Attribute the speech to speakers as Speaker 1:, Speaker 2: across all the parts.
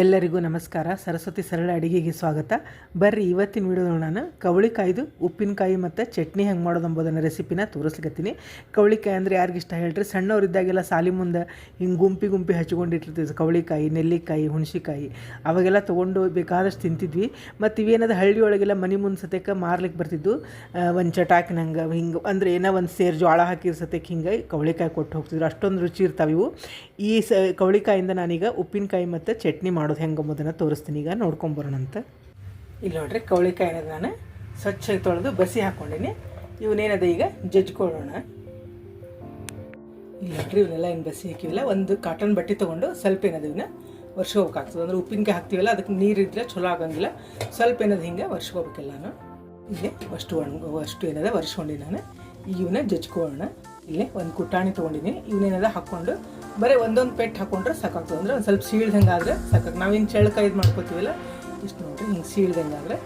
Speaker 1: ಎಲ್ಲರಿಗೂ ನಮಸ್ಕಾರ. ಸರಸ್ವತಿ ಸರಳ ಅಡಿಗೆಗೆ ಸ್ವಾಗತ. ಬರ್ರಿ, ಇವತ್ತಿನ ವಿಡಿಯೋ ನಾನು ಕವಳಿಕಾಯ್ದು, ಉಪ್ಪಿನಕಾಯಿ ಮತ್ತು ಚಟ್ನಿ ಹೆಂಗೆ ಮಾಡೋದು ಅಂಬೋದನ್ನು ರೆಸಿಪಿನ ತೋರಿಸ್ಲಿಕತ್ತೀನಿ. ಕವಳಿಕಾಯಿ ಅಂದರೆ ಯಾರಿಗಿಷ್ಟ ಹೇಳ್ರಿ? ಸಣ್ಣವರಿದ್ದಾಗೆಲ್ಲ ಸಾಲಿ ಮುಂದೆ ಹಿಂಗೆ ಗುಂಪಿ ಗುಂಪಿ ಹಚ್ಕೊಂಡಿಟ್ಟಿರ್ತೀವಿ ಕವಳಿಕಾಯಿ, ನೆಲ್ಲಿಕಾಯಿ, ಹುಣಸಿಕಾಯಿ ಅವಾಗೆಲ್ಲ ತೊಗೊಂಡು ಬೇಕಾದಷ್ಟು ತಿಂತಿದ್ವಿ. ಮತ್ತು ಹಳ್ಳಿ ಒಳಗೆಲ್ಲ ಮನೆ ಮುಂದೆ ಸತೇಕ ಮಾರ್ಲಿಕ್ಕೆ ಬರ್ತಿದ್ದು ಒಂದು ಚಟಾಕಿನಂಗೆ ಹಿಂಗೆ ಅಂದರೆ ಏನೋ ಒಂದು ಸೇರು ಜೋಳ ಹಾಕಿರೋ ಸತ್ಯಕ್ಕೆ ಹಿಂಗೆ ಕವಳಿಕಾಯಿ ಕೊಟ್ಟು ಹೋಗ್ತಿದ್ರು. ಅಷ್ಟೊಂದು ರುಚಿ ಇರ್ತಾವೆ ಇವು. ಈ ಸ, ಕವಳಿಕಾಯಿಂದ ನಾನೀಗ ಉಪ್ಪಿನಕಾಯಿ ಮತ್ತು ಚಟ್ನಿ ಮಾಡೋದು ಹೆಂಗೆ ಅಂಬೋದನ್ನು ತೋರಿಸ್ತೀನಿ. ಈಗ ನೋಡ್ಕೊಂಬರೋಣಂತ ಇಲ್ಲಿ ನೋಡ್ರಿ ಕವಳಿಕಾಯಿ ಏನಿದೆ ನಾನು ಸ್ವಚ್ಛ ತೊಳೆದು ಬಸಿ ಹಾಕ್ಕೊಂಡಿನಿ ಇವನೇನದ ಈಗ ಜಜ್ಕೊಳ್ಳೋಣ ಇಲ್ಲಿ ನೋಡ್ರಿ ಇವನ್ನೆಲ್ಲ ಏನು ಬಸಿ ಹಾಕಿವಿಲ್ಲ? ಒಂದು ಕಾಟನ್ ಬಟ್ಟೆ ತೊಗೊಂಡು ಸ್ವಲ್ಪ ಏನದು ಇವನ್ನ ವರ್ಷೋಬೇಕಾಗ್ತದೆ ಅಂದ್ರೆ ಉಪ್ಪಿನಕಾಯಿ ಹಾಕ್ತೀವಲ್ಲ, ಅದಕ್ಕೆ ನೀರು ಇದ್ರೆ ಚಲೋ ಆಗಂಗಿಲ್ಲ. ಸ್ವಲ್ಪ ಏನದು ಹಿಂಗೆ ವರ್ಷಕೋಬೇಕೆಲ್ಲಾನು ಇಲ್ಲಿ ಅಷ್ಟು ಒಣ, ಅಷ್ಟು ಏನದ ವರ್ಷಕೊಂಡಿ ನಾನು. ಇವನ್ನ ಜಜ್ಕೊಳ್ಳೋಣ ಇಲ್ಲಿ ಒಂದು ಕುಟಾಣಿ ತೊಗೊಂಡಿನಿ ಇವನೇನದ ಹಾಕ್ಕೊಂಡು ಬರೀ ಒಂದೊಂದು ಪೆಟ್ಟು ಹಾಕೊಂಡ್ರೆ ಸಾಕಾಗ್ತದೆ. ಅಂದರೆ ಒಂದು ಸ್ವಲ್ಪ ಸೀಳ್ದಂಗೆ ಆದರೆ ನಾವು ಹಿಂಗೆ ಚಳ್ಳಕ ಇದು ಮಾಡ್ಕೋತೀವಲ್ಲ? ಇಷ್ಟು ನೋಡಿರಿ, ಹಿಂಗೆ ಸೀಳ್ದಂಗೆ ಆದರೆ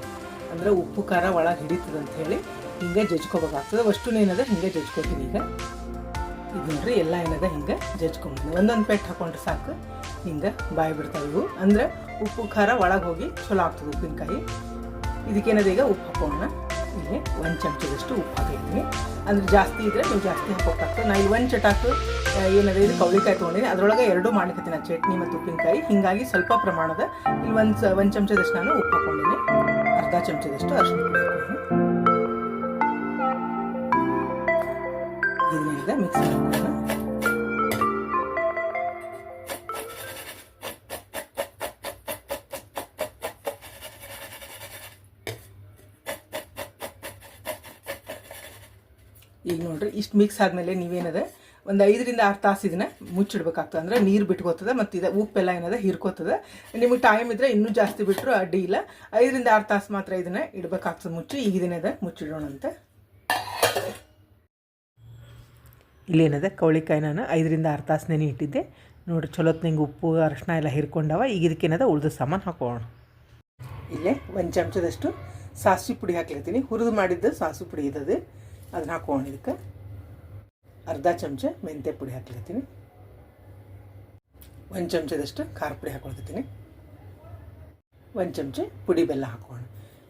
Speaker 1: ಅಂದ್ರೆ ಉಪ್ಪು, ಖಾರ ಒಳಗೆ ಹಿಡಿತದೆ ಅಂತ ಹೇಳಿ ಹಿಂಗೆ ಜಜ್ಕೋಬೇಕಾಗ್ತದೆ ಅಷ್ಟು ಏನದ? ಹಿಂಗೆ ಜಜ್ಕೋತೀನಿ ಈಗ. ಇದು ನೋಡ್ರಿ, ಎಲ್ಲ ಏನದ? ಹಿಂಗೆ ಜಜ್ಕೊಂಬಿ ಒಂದೊಂದು ಪೆಟ್ಟು ಹಾಕೊಂಡ್ರೆ ಸಾಕು. ಹಿಂಗೆ ಬಾಯಿ ಬಿಡ್ತಾವೆ ಇವು. ಅಂದ್ರೆ ಉಪ್ಪು, ಖಾರ ಒಳಗೆ ಹೋಗಿ ಚಲೋ ಆಗ್ತದೆ ಉಪ್ಪಿನಕಾಯಿ. ಇದಕ್ಕೇನದ ಈಗ? ಉಪ್ಪು ಹಾಕೋಣ. ಇಲ್ಲಿ ಒಂದು ಚಮಚದಷ್ಟು ಉಪ್ಪು ಹಾಕಿದ್ದೀನಿ. ಅಂದರೆ ಜಾಸ್ತಿ ಇದ್ರೆ ನೀವು ಜಾಸ್ತಿ ಹಾಕೋಕ್ಕಾಗ್ತದೆ ನಾ ಇಲ್ಲಿ ಒಂದು ಚಟಾಕು ಏನಾದರೂ ಏನದ, ಇದು ಕವಳಿಕಾಯಿ ತೊಗೊಂಡಿನಿ ಅದರೊಳಗೆ ಎರಡು ಮಾಡ್ಲಿಕತ್ತೀನಿ ನಾನು, ಚಟ್ನಿ ಮತ್ತು ಉಪ್ಪಿನಕಾಯಿ. ಹೀಗಾಗಿ ಸ್ವಲ್ಪ ಪ್ರಮಾಣದ ಇಲ್ಲಿ ಒಂದು ಒಂದು ಚಮಚದಷ್ಟು ನಾನು ಉಪ್ಪು ಹಾಕೊಂಡಿನಿ ಅರ್ಧ ಚಮಚದಷ್ಟು ಅರಿಶಿನ ಪುಡಿ ಇದನ್ನೇನಿದೆ ಮಿಕ್ಸ್ ಮಾಡ್ಕೊಳ್ಳೋಣ ಈಗ ನೋಡ್ರಿ, ಇಷ್ಟು ಮಿಕ್ಸ್ ಆದಮೇಲೆ ನೀವೇನದ, ಒಂದು ಐದರಿಂದ ಆರು ತಾಸು ಇದನ್ನ ಮುಚ್ಚಿಡ್ಬೇಕಾಗ್ತದೆ. ಅಂದರೆ ನೀರು ಬಿಟ್ಕೋತದೆ, ಮತ್ತು ಇದು ಉಪ್ಪೆಲ್ಲ ಏನದ ಹಿರ್ಕೋತದೆ. ನಿಮಗೆ ಟೈಮ್ ಇದ್ದರೆ ಇನ್ನೂ ಜಾಸ್ತಿ ಬಿಟ್ಟರು ಅಡ್ಡಿ ಇಲ್ಲ. ಐದರಿಂದ ಆರು ತಾಸು ಮಾತ್ರ ಇದನ್ನ ಇಡಬೇಕಾಗ್ತದೆ ಮುಚ್ಚಿ, ಈಗ ಇದನ್ನದ ಮುಚ್ಚಿಡೋಣಂತ. ಇಲ್ಲೇನದ, ಕವಳಿಕಾಯಿ ನಾನು ಐದರಿಂದ ಆರು ತಾಸು ಇಟ್ಟಿದ್ದೆ. ನೋಡ್ರಿ ಚಲೋತ್ನಂಗೆ ಉಪ್ಪು ಅರಶಿನ ಎಲ್ಲ ಹಿರ್ಕೊಂಡವ. ಈಗ ಇದಕ್ಕೇನದ, ಉಳ್ದ ಸಾಮಾನು ಹಾಕೋಣ. ಇಲ್ಲೇ ಒಂದು ಚಮಚದಷ್ಟು ಸಾಸಿವೆ ಪುಡಿ ಹಾಕ್ಲಿರ್ತೀನಿ ಹುರಿದು ಮಾಡಿದ್ದು ಸಾಸಿವೆ ಪುಡಿ ಇದ್ದದು ಅದನ್ನ ಹಾಕೋಣ ಇದಕ್ಕೆ. ಅರ್ಧ ಚಮಚ ಮೆಂತ್ಯ ಪುಡಿ ಹಾಕ್ಲಿರ್ತೀನಿ ಒಂದು ಚಮಚದಷ್ಟು ಖಾರ ಪುಡಿ ಹಾಕೊಳ್ತೀನಿ ಒಂದು ಚಮಚ ಪುಡಿ ಬೆಲ್ಲ ಹಾಕೋಣ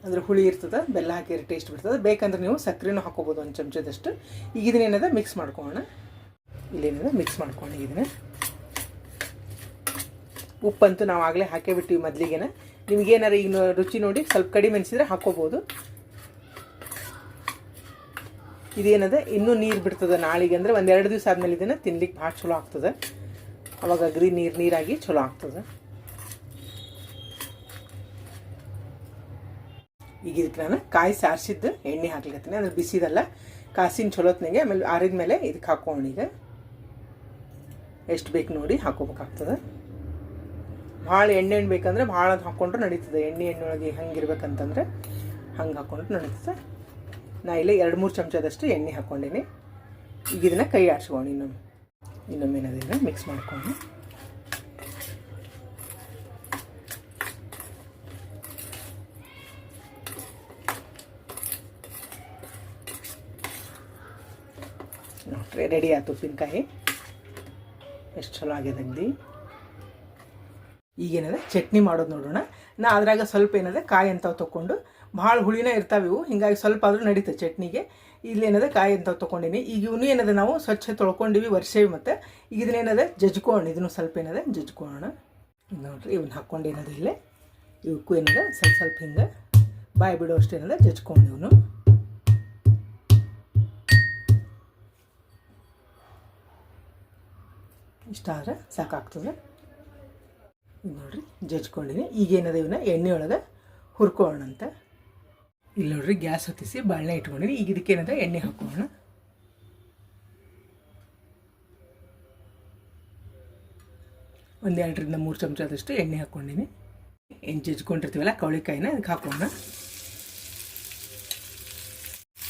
Speaker 1: ಅಂದ್ರೆ ಹುಳಿ ಇರ್ತದೆ, ಬೆಲ್ಲ ಹಾಕಿದ್ರೆ ಟೇಸ್ಟ್ ಬಿಡ್ತದೆ ಬೇಕಂದ್ರೆ ನೀವು ಸಕ್ಕರೆನೂ ಹಾಕೋಬೋದು ಒಂದು ಚಮಚದಷ್ಟು. ಈಗ ಮಿಕ್ಸ್ ಮಾಡ್ಕೊಳ್ಳೋಣ ಇಲ್ಲೇನದ ಮಿಕ್ಸ್ ಮಾಡ್ಕೊಂಡು ಇದನ್ನ. ಉಪ್ಪಂತೂ ನಾವು ಆಗಲೇ ಹಾಕೇ ಬಿಟ್ಟಿವಿ ಮೊದಲಿಗೆನ. ನಿಮ್ಗೇನಾರು ಈಗ ರುಚಿ ನೋಡಿ, ಸ್ವಲ್ಪ ಕಡಿಮೆ ಅನಿಸಿದ್ರೆ ಹಾಕೋಬೋದು. ಇದೇನದ? ಇನ್ನೂ ನೀರು ಬಿಡ್ತದೆ ನಾಳೆಗೆ ಅಂದರೆ ಒಂದು ಎರಡು ದಿವಸ ಆದಮೇಲೆ ಇದನ್ನು ತಿನ್ಲಿಕ್ಕೆ ಭಾಳ ಚಲೋ ಆಗ್ತದೆ. ಅವಾಗ ಅಗ್ರಿ ನೀರು ನೀರಾಗಿ ಚಲೋ ಆಗ್ತದೆ. ಈಗ ಇದಕ್ಕೆ ನಾನು ಕಾಯಿ ಸಾರಿಸಿದ್ದು, ಎಣ್ಣೆ ಹಾಕ್ಲಿಕತ್ತೀನಿ. ಅಂದ್ರೆ ಬಿಸಿದಲ್ಲ, ಕಾಸಿನ ಚಲೋತ್ನಾಗೆ ಆಮೇಲೆ ಆರಿದ ಮೇಲೆ ಇದಕ್ಕೆ ಹಾಕೋಣ ಈಗ. ಎಷ್ಟು ಬೇಕು ನೋಡಿ ಹಾಕೋಬೇಕಾಗ್ತದೆ. ಭಾಳ ಎಣ್ಣೆ ಎಣ್ಣೆ ಬೇಕಂದ್ರೆ ಭಾಳ ಹಾಕ್ಕೊಂಡ್ರೆ ನಡೀತದೆ. ಎಣ್ಣೆ ಎಣ್ಣೆ ಒಳಗೆ ಹಂಗಿರ್ಬೇಕಂತಂದ್ರೆ ಹಂಗೆ ಹಾಕ್ಕೊಂಡ್ರೆ ನಡೀತದೆ. ನಾ ಇಲ್ಲೇ ಎರಡು ಮೂರು ಚಮಚದಷ್ಟು ಎಣ್ಣೆ ಹಾಕ್ಕೊಂಡಿನಿ. ಈಗ ಇದನ್ನು ಕೈ ಆಡಿಸ್ಕೊಂಡು ಇನ್ನೊಮ್ಮೆ. ಇನ್ನೊಮ್ಮೆ ಅದನ್ನು ಮಿಕ್ಸ್ ಮಾಡ್ಕೊಂಡು ನೋಡ್ರಿ ರೆಡಿ ಆಯ್ತು ಉಪ್ಪಿನಕಾಯಿ. ಎಷ್ಟು ಚಲೋ ಆಗ್ಯದ ಅಗ್ದಿ ಈಗೇನದ ಚಟ್ನಿ ಮಾಡೋದು ನೋಡೋಣ. ನಾ ಅದ್ರಾಗ ಸ್ವಲ್ಪ ಏನದ ಕಾಯಿ ಅಂತ ತೊಗೊಂಡು ಭಾಳ ಹುಳಿನೇ ಇರ್ತಾವೆ ಇವು. ಹಿಂಗಾಗಿ ಸ್ವಲ್ಪ ಆದರೂ ನಡೀತದೆ ಚಟ್ನಿಗೆ. ಇಲ್ಲೇನದ ಕಾಯಿ ಅಂತ ತೊಗೊಂಡಿನಿ. ಈಗ ಇವನು ಏನದ, ನಾವು ಸ್ವಚ್ಛ ತೊಳ್ಕೊಂಡಿವಿ ವರ್ಷೇವಿ ಮತ್ತು. ಈಗ ಇದನ್ನೇನದ ಜಜ್ಕೋಣ ಇದನ್ನು ಸ್ವಲ್ಪ ಏನದ ಜಜ್ಕೊಳ್ಳೋಣ ಈಗ ನೋಡ್ರಿ ಇವನ್ನ ಹಾಕ್ಕೊಂಡು ಏನದ ಇಲ್ಲೇ. ಇವಕ್ಕೂ ಏನದ, ಸ್ವಲ್ಪ ಸ್ವಲ್ಪ ಹಿಂಗೆ ಬಾಯಿ ಬಿಡೋ ಏನದ ಜಜ್ಕೊಂಡು ಇವನು. ಇಷ್ಟ ಆದ್ರೆ ಸಾಕಾಗ್ತದೆ. ನೋಡ್ರಿ, ಜಜ್ಕೊಂಡಿನಿ. ಈಗೇನದ ಇವನ್ನ ಎಣ್ಣೆ ಒಳಗೆ ಹುರ್ಕೊಳ್ಳೋಣ ಅಂತ ಇಲ್ಲಿ ನೋಡ್ರಿ ಗ್ಯಾಸ್ ಹೊತ್ತಿಸಿ ಬಾಳೆ ಇಟ್ಕೊಂಡಿನಿ ಈಗ ಇದಕ್ಕೆ ಏನಂದ್ರೆ ಎಣ್ಣೆ ಹಾಕೋಣ. ಒಂದು ಎರಡರಿಂದ ಮೂರು ಚಮಚದಷ್ಟು ಎಣ್ಣೆ ಹಾಕ್ಕೊಂಡಿನಿ ಎಣ್ಣೆ ಜಜ್ಕೊಂಡಿರ್ತೀವಲ್ಲ, ಕವಳಿಕಾಯಿನ ಅದಕ್ಕೆ ಹಾಕೋಣ.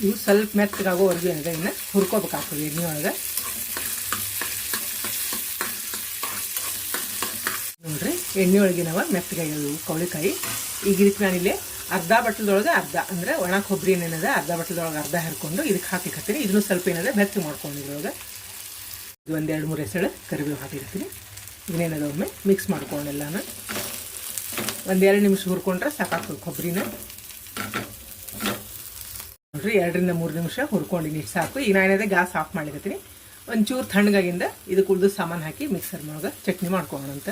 Speaker 1: ಇವು ಸ್ವಲ್ಪ ಮೆತ್ತಗಾಗೋವರೆಗೂ ಏನಿದೆ? ಇನ್ನು ಹುರ್ಕೋಬೇಕಾಗ್ತದೆ ಎಣ್ಣೆ ಒಳಗೆ. ನೋಡ್ರಿ, ಎಣ್ಣೆ ಒಳಗೆ ನಾವು ಮೆತ್ತಗಾಗ್ಯವು ಕವಳಿಕಾಯಿ. ಈಗ ಇದಕ್ಕೆ ನಾನಿಲ್ಲಿ ಅರ್ಧ ಬಟ್ಲದೊಳಗೆ ಅರ್ಧ, ಅಂದರೆ ಒಣ ಕೊಬ್ಬರಿ ಏನದ ಅರ್ಧ ಬಟ್ಲದೊಳಗೆ ಅರ್ಧ ಹರ್ಕೊಂಡು ಇದಕ್ಕೆ ಹಾಕಿಕತ್ತೀನಿ ಇದನ್ನು ಸ್ವಲ್ಪ ಏನಿದೆ ಬೆಚ್ಚಗೆ ಮಾಡ್ಕೊಂಡು ಇದ್ರೊಳಗೆ. ಇದು ಒಂದು ಎರಡು ಮೂರು ಹೆಸಳು ಕರಿಬೇವು ಹಾಕಿರ್ತೀನಿ ಇದನ್ನೇನದ ಒಮ್ಮೆ ಮಿಕ್ಸ್ ಮಾಡ್ಕೊಂಡೆಲ್ಲಾನು ಒಂದೆರಡು ನಿಮಿಷ ಹುರ್ಕೊಂಡ್ರೆ ಸಾಕಾಗ್ತದೆ ಕೊಬ್ಬರಿನ. ನೋಡ್ರಿ, ಎರಡರಿಂದ ಮೂರು ನಿಮಿಷ ಹುರ್ಕೊಂಡಿನಿ ಸಾಕು. ಈಗ ನಾನೇದೆ ಗ್ಯಾಸ್ ಆಫ್ ಮಾಡಿಕತ್ತೀನಿ ಒಂಚೂರು ತಣ್ಣಗಾಗಿಂದ ಇದಕ್ಕೆ ಉಳಿದು ಸಾಮಾನು ಹಾಕಿ ಮಿಕ್ಸರ್ ಮಾಡೋದು ಚಟ್ನಿ ಮಾಡ್ಕೊಳ್ಳೋಣ ಅಂತ.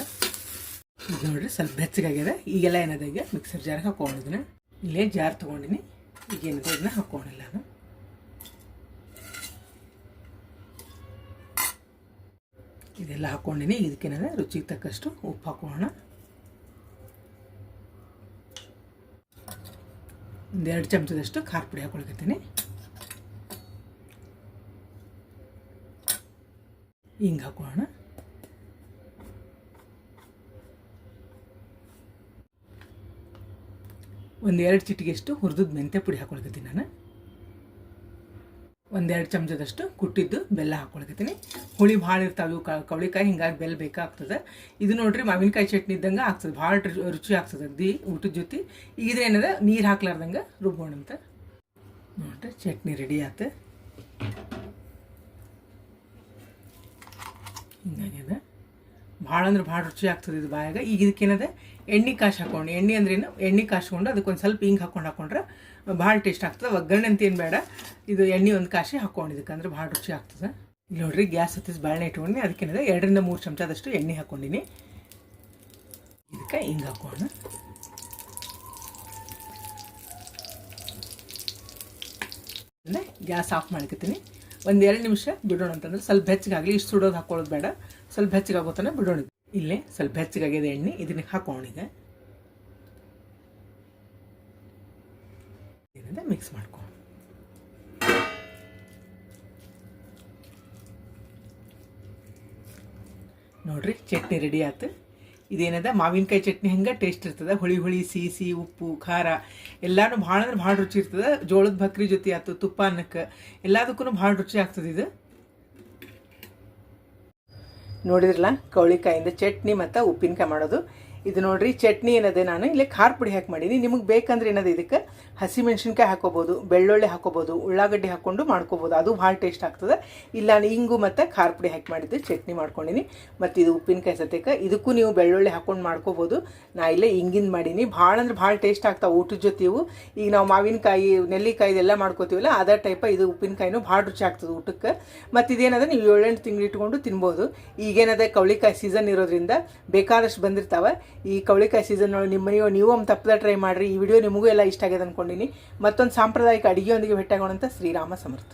Speaker 1: ಇದು ನೋಡ್ರಿ ಸ್ವಲ್ಪ ಬೆಚ್ಚಗಾಗ್ಯದ ಈಗೆಲ್ಲ ಏನಿದೆ ಈಗ? ಮಿಕ್ಸರ್ ಜಾರ್ ಹಾಕೊಂಡಿದ್ದೀನಿ ಇಲ್ಲೇ ಜಾರ್ ತೊಗೊಂಡಿನಿ. ಈಗ ಏನಿದೆ? ಇದನ್ನ ಹಾಕೊಂಡಿಲ್ಲ ನಾನು. ಇದೆಲ್ಲ ಹಾಕೊಂಡಿನಿ. ಇದಕ್ಕೇನದ ರುಚಿಗೆ ತಕ್ಕಷ್ಟು ಉಪ್ಪು ಹಾಕೋಣ. ಒಂದೆರಡು ಚಮಚದಷ್ಟು ಖಾರ ಪುಡಿ ಹಾಕೊಳ್ಕತ್ತೀನಿ. ಹಿಂಗೆ ಹಾಕೋಣ. ಒಂದೆರಡು ಚಿಟಿಗೆಷ್ಟು ಹುರಿದದ ಮೆಂತ್ಯ ಪುಡಿ ಹಾಕೊಳ್ಕತ್ತೀನಿ ನಾನು. ಒಂದೆರಡು ಚಮಚದಷ್ಟು ಕುಟ್ಟಿದ್ದು ಬೆಲ್ಲ ಹಾಕೊಳ್ಕತ್ತೀನಿ. ಹುಳಿ ಭಾಳ ಇರ್ತಾವೆ ಕವಳಿಕಾಯಿ, ಹಿಂಗಾಗಿ ಬೆಲ್ಲ ಬೇಕಾಗ್ತದೆ. ಇದು ನೋಡ್ರಿ ಮಾವಿನಕಾಯಿ ಚಟ್ನಿ ಇದ್ದಂಗೆ ಆಗ್ತದೆ, ಭಾಳ ರುಚಿ ಆಗ್ತದೆ ಅಗ್ದಿ ಊಟದ ಜೊತೆ. ಈಗ ಏನದ, ನೀರು ಹಾಕ್ಲಾರ್ದಂಗೆ ರುಬ್ಬೋಣಂತ. ನೋಡ್ರಿ, ಚಟ್ನಿ ರೆಡಿ ಆತು. ಭಾಳ ಅಂದ್ರೆ ಭಾಳ ರುಚಿ ಆಗ್ತದೆ ಇದು ಬಾಯಾಗ. ಈಗ ಇದಕ್ಕೇನದೆ ಎಣ್ಣೆ ಕಾಶ್ ಹಾಕೊಂಡು, ಎಣ್ಣೆ ಅಂದ್ರೇನು ಎಣ್ಣೆ ಕಾಸ್ಕೊಂಡು ಅದಕ್ಕೊಂದು ಸ್ವಲ್ಪ ಹಿಂಗೆ ಹಾಕೊಂಡು ಹಾಕೊಂಡ್ರೆ ಭಾಳ ಟೇಸ್ಟ್ ಆಗ್ತದೆ. ಒಗ್ಗರಣೆ ಅಂತ ಏನು ಬೇಡ. ಇದು ಎಣ್ಣೆ ಒಂದು ಕಾಶಿ ಹಾಕೊಂಡು ಇದಕ್ಕಂದ್ರೆ ಭಾಳ ರುಚಿ ಆಗ್ತದೆ. ಇಲ್ಲಿ ನೋಡ್ರಿ ಗ್ಯಾಸ್ ಹತ್ತಿಸಿ ಬಾಳೆ ಇಟ್ಕೊಂಡು ಅದಕ್ಕೇನದ ಎರಡರಿಂದ ಮೂರು ಚಮಚದಷ್ಟು ಎಣ್ಣೆ ಹಾಕೊಂಡಿನಿ. ಇದಕ್ಕೆ ಹಿಂಗೆ ಹಾಕೋಣ ಗ್ಯಾಸ್ ಆಫ್ ಮಾಡ್ಕೊತೀನಿ. ಒಂದು ಎರಡು ನಿಮಿಷ ಬಿಡೋಣ ಅಂತಂದ್ರೆ ಸ್ವಲ್ಪ ಬೆಚ್ಚಗಾಗಲಿ ಇಷ್ಟು ಸುಡೋದು ಹಾಕೊಳ್ಳೋದು ಬೇಡ. ಸ್ವಲ್ಪ ಬೆಚ್ಚಗಾಗೋತನ ಬಿಡೋಣ. ಇಲ್ಲೇ ಸ್ವಲ್ಪ ಬೆಚ್ಚಗಾಗಿದೆ ಎಣ್ಣೆ, ಇದನ್ನ ಹಾಕೋಣಿಗೆ ಇದರಿಂದ ಮಿಕ್ಸ್ ಮಾಡ್ಕೊ. ನೋಡ್ರಿ, ಚಟ್ನಿ ರೆಡಿ ಆಯ್ತು ಇದೇನದ? ಮಾವಿನಕಾಯಿ ಚಟ್ನಿ ಹಂಗೆ ಟೇಸ್ಟ್ ಇರ್ತದೆ? ಹುಳಿ ಹುಳಿ, ಸಿಹಿ ಉಪ್ಪು, ಖಾರ ಎಲ್ಲಾನು ಭಾಳ ಅಂದ್ರೆ ಭಾಳ ರುಚಿ ಇರ್ತದೆ. ಜೋಳದ ಭಕ್ರಿ ಜೊತೆ ಆಯ್ತು ತುಪ್ಪ ಅನ್ನಕ್ಕೆ ಎಲ್ಲದಕ್ಕೂ ಭಾಳ ರುಚಿ ಆಗ್ತದೆ ಇದು. ನೋಡಿದ್ರಲ್ಲ? ಕವಳಿಕಾಯಿಂದ ಚಟ್ನಿ ಮತ್ತು ಉಪ್ಪಿನಕಾಯಿ ಮಾಡೋದು. ಇದು ನೋಡ್ರಿ, ಚಟ್ನಿ ಏನದೆ ನಾನು? ಇಲ್ಲಿ ಖಾರ ಪುಡಿ ಹಾಕಿ ಮಾಡೀನಿ. ನಿಮಗೆ ಬೇಕಂದ್ರೆ ಏನದು ಇದಕ್ಕೆ? ಹಸಿಮೆಣ್ಸಿನ್ಕಾಯಿ ಹಾಕೋಬಹುದು ಬೆಳ್ಳುಳ್ಳಿ ಹಾಕೋಬಹುದು ಉಳ್ಳಾಗಡ್ಡಿ ಹಾಕ್ಕೊಂಡು ಮಾಡ್ಕೋಬಹುದು ಅದು ಭಾಳ ಟೇಸ್ಟ್ ಆಗ್ತದೆ. ಇಲ್ಲ ಇಂಗು ಮತ್ತು ಖಾರ ಪುಡಿ ಹಾಕಿ ಮಾಡಿದ್ದು ಚಟ್ನಿ ಮಾಡ್ಕೊಂಡಿನಿ. ಮತ್ತು ಇದು ಉಪ್ಪಿನಕಾಯಿ ಸತ್ಯಕ್ಕೆ. ಇದಕ್ಕೂ ನೀವು ಬೆಳ್ಳುಳ್ಳಿ ಹಾಕೊಂಡು ಮಾಡ್ಕೋಬಹುದು ನಾ ಇಲ್ಲೇ ಇಂಗಿಂದ ಮಾಡೀನಿ. ಭಾಳ ಅಂದ್ರೆ ಭಾಳ ಟೇಸ್ಟ್ ಆಗ್ತಾವೆ ಊಟದ ಜೊತೆ ಇವು. ಈಗ ನಾವು ಮಾವಿನಕಾಯಿ, ನೆಲ್ಲಿಕಾಯಿ ಇದೆಲ್ಲ ಮಾಡ್ಕೋತೀವಲ್ಲ, ಅದೇ ಟೈಪ ಇದು ಉಪ್ಪಿನಕಾಯಿನೂ ಭಾಳ ರುಚಿ ಆಗ್ತದೆ ಊಟಕ್ಕೆ. ಮತ್ತು ಇದೇನದ, ನೀವು ಏಳೆಂಟು ತಿಂಗಳು ಇಟ್ಕೊಂಡು ತಿನ್ಬೋದು. ಈಗೇನದ, ಕವಳಿಕಾಯಿ ಸೀಸನ್ ಇರೋದ್ರಿಂದ ಬೇಕಾದಷ್ಟು ಬಂದಿರ್ತಾವೆ. ಈ ಕವಳಿಕಾಯಿ ಸೀಸನ್ ಒಳಗೆ ನಿಮ್ಮ ಮನೆಯೋ ನೀವು ಒಂದು ತಪ್ಪದ ಟ್ರೈ ಮಾಡಿರಿ. ಈ ವಿಡಿಯೋ ನಿಮಗೂ ಎಲ್ಲ ಇಷ್ಟ ಆಗಿದೆ ಅಂದ್ಕೊಂಡಿನಿ ಮತ್ತೊಂದು ಸಾಂಪ್ರದಾಯಿಕ ಅಡುಗೆಯೊಂದಿಗೆ ಭೇಟಿಯಾಗೋಣ ಅಂತ ಶ್ರೀರಾಮ ಸಮರ್ಥ.